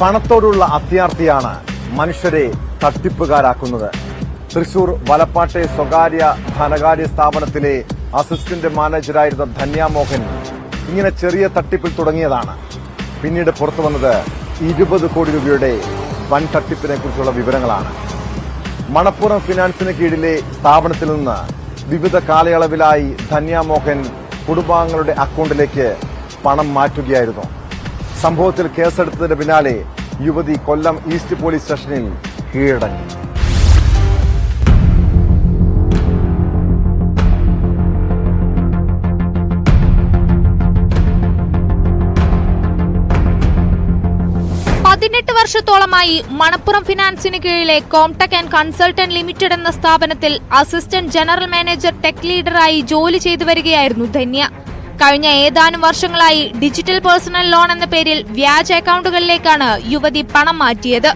പണത്തോടുള്ള അത്യാർത്തിയാണ് മനുഷ്യരെ തട്ടിപ്പുകാരാക്കുന്നത്. തൃശൂർ വലപ്പാട്ടെ സ്വകാര്യ ധനകാര്യ സ്ഥാപനത്തിലെ അസിസ്റ്റന്റ് മാനേജരായിരുന്ന ധന്യാമോഹൻ ഇങ്ങനെ ചെറിയ തട്ടിപ്പിൽ തുടങ്ങിയതാണ്. പിന്നീട് പുറത്തു വന്നത് ഇരുപത് കോടി രൂപയുടെ വൻ തട്ടിപ്പിനെ കുറിച്ചുള്ള വിവരങ്ങളാണ്. മണപ്പുറം ഫിനാൻസിന് കീഴിലെ സ്ഥാപനത്തിൽ നിന്ന് വിവിധ കാലയളവിലായി ധന്യാമോഹൻ കുടുംബാംഗങ്ങളുടെ അക്കൗണ്ടിലേക്ക് പണം മാറ്റുകയായിരുന്നു. സംഭവത്തിൽ കേസെടുത്തതിന് പിന്നാലെ യുവതി കൊല്ലം ഈസ്റ്റ് പോലീസ് സ്റ്റേഷനിൽ കീഴടങ്ങി. പതിനെട്ട് വർഷത്തോളമായി മണപ്പുറം ഫിനാൻസിന് കീഴിലെ കോംടെക് ആൻഡ് കൺസൾട്ടന്റ് ലിമിറ്റഡ് എന്ന സ്ഥാപനത്തിൽ അസിസ്റ്റന്റ് ജനറൽ മാനേജർ ടെക് ലീഡറായി ജോലി ചെയ്തു വരികയായിരുന്നു ധന്യ. കഴിഞ്ഞ ഏതാനും വർഷങ്ങളായി ഡിജിറ്റൽ പേഴ്സണൽ ലോൺ എന്ന പേരിൽ വ്യാജ അക്കൗണ്ടുകളിലേക്കാണ് യുവതി പണം മാറ്റിയത്.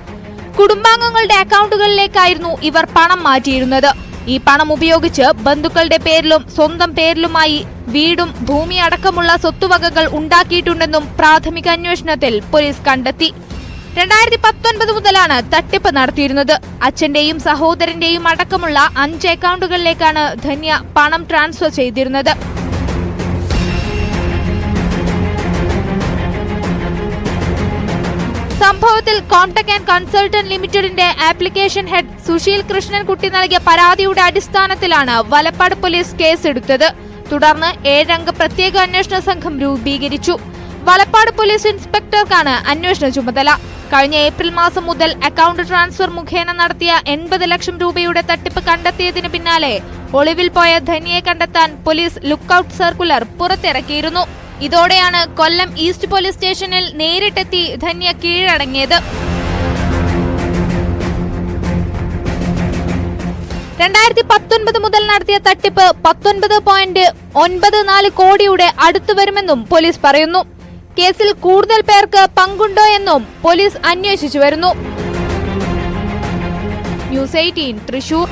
കുടുംബാംഗങ്ങളുടെ അക്കൗണ്ടുകളിലേക്കായിരുന്നു ഇവർ പണം മാറ്റിയിരുന്നത്. ഈ പണം ഉപയോഗിച്ച് ബന്ധുക്കളുടെ പേരിലും സ്വന്തം പേരിലുമായി വീടും ഭൂമി അടക്കമുള്ള സ്വത്തുവകകൾ ഉണ്ടാക്കിയിട്ടുണ്ടെന്നും പ്രാഥമിക അന്വേഷണത്തിൽ പോലീസ് കണ്ടെത്തി. രണ്ടായിരത്തി പത്തൊൻപത് മുതലാണ് തട്ടിപ്പ് നടത്തിയിരുന്നത്. അച്ഛന്റെയും സഹോദരന്റെയും അടക്കമുള്ള അഞ്ച് അക്കൗണ്ടുകളിലേക്കാണ് ധന്യ പണം ട്രാൻസ്ഫർ ചെയ്തിരുന്നത്. സംഭവത്തിൽ കോൺടക് ആൻഡ് കൺസൾട്ടന്റ് ലിമിറ്റഡിന്റെ ആപ്ലിക്കേഷൻ ഹെഡ് സുശീൽ കൃഷ്ണൻകുട്ടി നൽകിയ പരാതിയുടെ അടിസ്ഥാനത്തിലാണ് വലപ്പാട് പോലീസ് കേസെടുത്തത്. തുടർന്ന് ഏഴംഗ പ്രത്യേക അന്വേഷണ സംഘം രൂപീകരിച്ചു. വലപ്പാട് പോലീസ് ഇൻസ്പെക്ടർക്കാണ് അന്വേഷണ ചുമതല. കഴിഞ്ഞ ഏപ്രിൽ മാസം മുതൽ അക്കൗണ്ട് ട്രാൻസ്ഫർ മുഖേന നടത്തിയ എൺപത് ലക്ഷം രൂപയുടെ തട്ടിപ്പ് കണ്ടെത്തിയതിന് പിന്നാലെ ഒളിവിൽ പോയ ധനിയെ കണ്ടെത്താൻ പോലീസ് ലുക്കൌട്ട് സർക്കുലർ പുറത്തിറക്കിയിരുന്നു. ഇതോടെയാണ് കൊല്ലം ഈസ്റ്റ് പോലീസ് സ്റ്റേഷനിൽ നേരിട്ടെത്തി ധന്യ കീഴടങ്ങിയത്. രണ്ടായിരത്തി പത്തൊൻപത് മുതൽ നടത്തിയ തട്ടിപ്പ് പത്തൊൻപത് പോയിന്റ് ഒൻപത് നാല് കോടിയുടെ അടുത്തു വരുമെന്നും പോലീസ് പറയുന്നു. കേസിൽ കൂടുതൽ പേർക്ക് പങ്കുണ്ടോ എന്നും പോലീസ് അന്വേഷിച്ചു വരുന്നു. News eighteen Thrissur.